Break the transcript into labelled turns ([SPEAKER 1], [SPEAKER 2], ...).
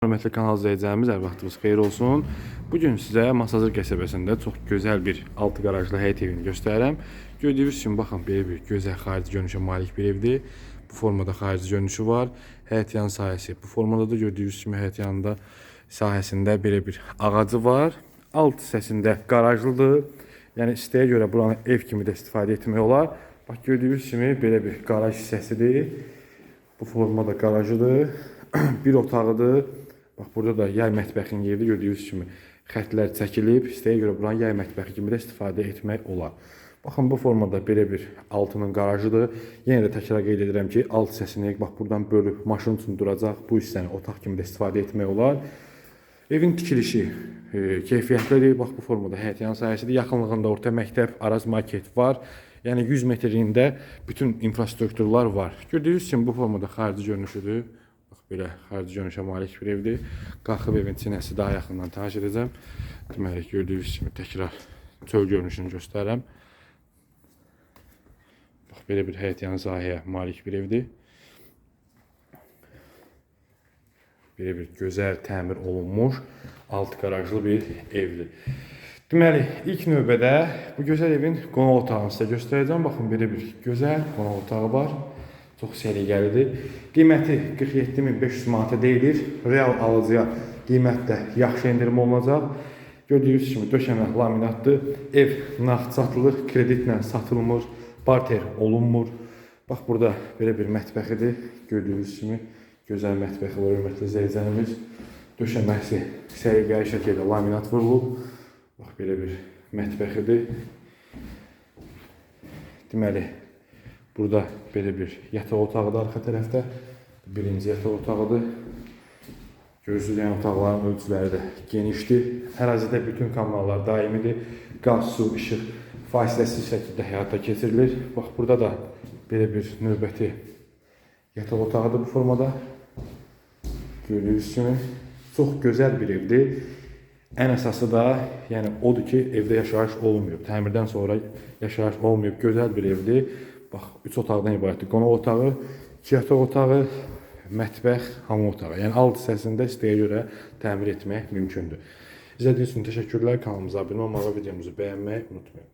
[SPEAKER 1] Hörmətli kanal izləyicilərimiz, hər vaxtınız xeyir olsun. Bu gün sizə Masazır qəsəbəsində çox gözəl bir altı qarajlı həyət evini göstərirəm. Gördüyünüz kimi baxın belə bir gözəl xarici görünüşə malik bir evdir. Bu formada xarici görünüşü var. Həyət yanı sahəsi bu formada da gördüyünüz kimi həyət yanında sahəsində belə bir ağacı var. Alt hissəsində qarajlıdır. Yəni istəyə görə buranı ev kimi də istifadə etmək olar. Bax gördüyünüz kimi belə bir qaraj hissəsidir. Bu formada qarajıdır. bir otağıdır. Bax burada da yay mətbəxin yeri gördüyünüz kimi xəttlər çəkilib. İstəyə görə buranı yay mətbəxi kimi də istifadə etmək olar. Baxın bu formada belə bir altının qarajıdır. Yenə də təkrar qeyd edirəm ki, alt hissəsini bax buradan bölüb maşın üçün duracaq bu hissəni otaq kimi də istifadə etmək olar. Evin tikilişi e, keyfiyyətlidir. Bax bu formada həyət yan sahəsidir. Yaxınlığında orta məktəb, Araz market var. Yəni 100 metrliyində bütün infrastrukturlar var. Gördüyünüz kimi bu formada xarici görünüşüdür. Belə xarici görünüşə malik bir evdir. Qalxıb evin sinəsi daha yaxından tanış edəcəm. Deməli gördüyünüz kimi təkrar çöl görünüşünü göstərirəm. Bax belə bir həyət yanı sahəyə malik bir evdir. Belə bir gözəl təmir olunmuş alt qarajlı bir evdir. Deməli, ilk növbədə bu gözəl evin qonaq otağını sizə göstərəcəm. Baxın, belə bir gözəl qonaq otağı var. Çox səliqəlidir. Qiyməti 47500 manata deyilir. Real alıcıya qiymətdə yaxşı endirim olunacaq. Gördüyünüz kimi döşəmə laminatdır. Ev nağd satılır, kreditlə satılmır, barter olunmur. Bax burada belə bir mətbəxidir. Gördüyünüz kimi gözəl mətbəxi var, hörmətli izləyicilərimiz. Döşəməsi səliqəli şəkildə laminat vurulub. Bax belə bir mətbəxidir. Deməli, burada belə bir yataq otağıdır arxa tərəfdə. Birinci yataq otağıdır. Görürsüz, yəni otaqların ölçüləri də genişdir. Ərazidə bütün kanallar daimidir. Qaz, su, işıq fasiləsiz şəkildə həyata keçirilir. Bax burada da belə bir növbəti yataq otağıdır bu formada. Gördüyünüz kimi çox gözəl bir evdir. Ən əsası da, yəni odur ki, evdə yaşayış olmayıb. Təmirdən sonra yaşayış olmayıb. Gözəl bir evdir. Bax, 3 otaqdan ibarətdir. Qonaq otağı, 2 yataq otağı, mətbəx, hamam otağı. Yəni alt hissəsində istəyə görə təmir etmək mümkündür. İzlədiyiniz üçün təşəkkürlər. Kanalımıza abunə olmağı, videomuzu bəyənməyi unutmayın.